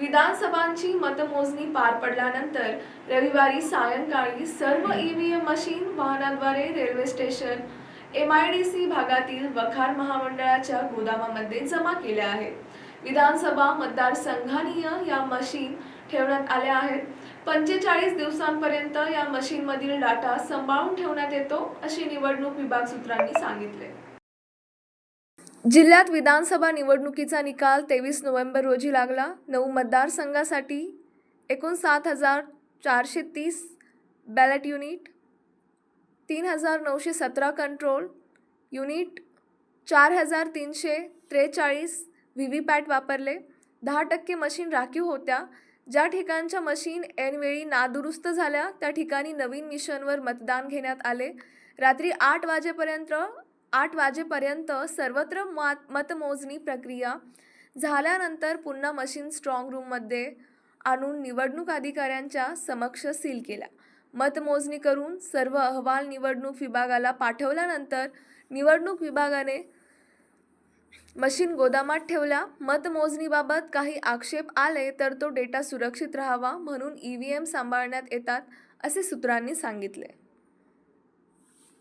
विधानसभांची मतमोजणी पार पडल्यानंतर रविवारी सायंकाळी सर्व ईव्हीएम मशीन वाहनाद्वारे railway station M I D C भागातील वखार महामंडळाच्या गोदामामध्ये जमा केल्या आहेत. विधानसभा मतदारसंघानीय या मशीन ठेवण्यात आल्या आहेत. पंचेचाळीस दिवसांपर्यंत या मशीनमधील डाटा सांभाळून ठेवण्यात येतो असे निवडणूक विभाग सूत्रांनी सांगितले. जिल्ह्यात विधानसभा निवडणुकीचा निकाल तेवीस नोव्हेंबर रोजी लागला. नऊ मतदारसंघासाठी एकूण सात हजार चारशे तीस बॅलेट युनिट तीन हजार नऊशे सतरा कंट्रोल युनिट चार हजार तीनशे त्रेचाळीस व्ही व्ही पॅट वापरले. दहा टक्के मशीन राखीव होत्या. ज्या ठिकाणच्या मशीन ऐनवेळी नादुरुस्त झाल्या त्या ठिकाणी नवीन मिशनवर मतदान घेण्यात आले. रात्री आठ वाजेपर्यंत आठ वाजेपर्यंत सर्वत्र मात मतमोजणी प्रक्रिया. झाल्यानंतर पुन्हा मशीन स्ट्रॉंग रूममध्ये आणून निवडणूक अधिकाऱ्यांच्या समक्ष सील केल्या मतमोजणी करून सर्व अहवाल निवडणूक विभागाला पाठवल्यानंतर निवडणूक विभागाने मशीन गोदामात ठेवल्या मतमोजणीबाबत काही आक्षेप आले तर तो डेटा सुरक्षित राहावा म्हणून ई व्ही एम सांभाळण्यात येतात असे सूत्रांनी सांगितले.